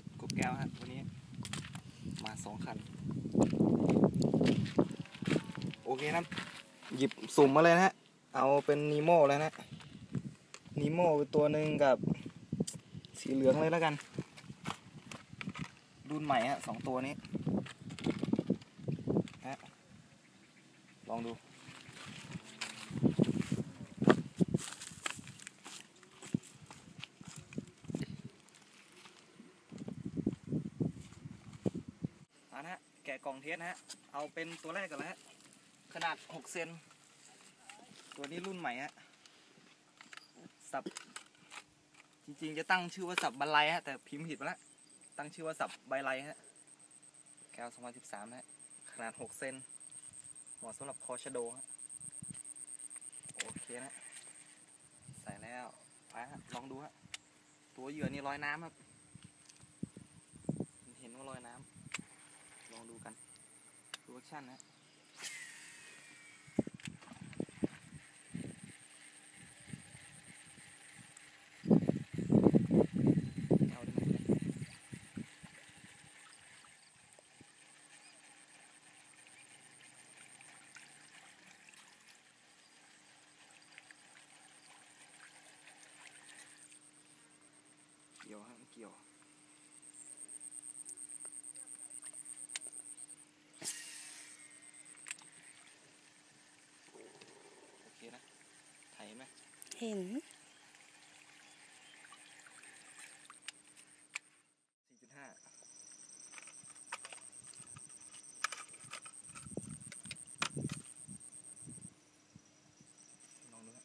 สกบแก้วฮะวันนี้มาสองคัน โอเคนะครับหยิบสุ่มมาเลยนะฮะ เอาเป็นนีโม่เลยนะนีโม่เป็นตัวหนึ่งกับสีเหลืองเลยแล้วกัน รุ่นใหม่ฮะสองตัวนี้ฮะลองดู เอานะฮะ แกะกล่องเทสนะฮะ เอาเป็นตัวแรกก่อนนะฮะ ขนาด 6 เซน ตัวนี้รุ่นใหม่ฮะ สับ จริงๆ จะตั้งชื่อว่าสับบันไลฮะ แต่พิมพ์ผิดไปแล้ว ตั้งชื่อว่าสับใบไลฮะ แก้ว2013นะฮะ ขนาด 6 เซน เหมาะสำหรับคอชโดฮะ โอเคนะ ใส่แล้วไปฮะลองดูฮะ ตัวเหยื่อนี่ลอยน้ำครับ เห็นว่าลอยน้ำ ลองดูกัน ดูแอคชั่นนะ เอาดิมันเลยเกี่ยวฮะมันเกี่ยว โอเคนะ ถ่ายเห็นไหม เห็น สี่จุดห้าลองดูฮะ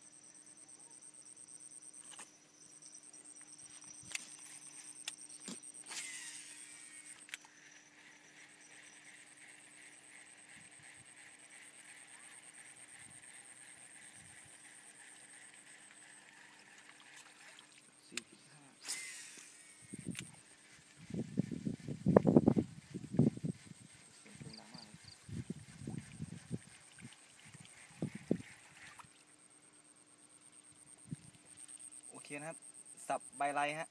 สี่จุดห้า เสียงเพลงดังมากเลย โอเคนะครับ สับใบไลฮะ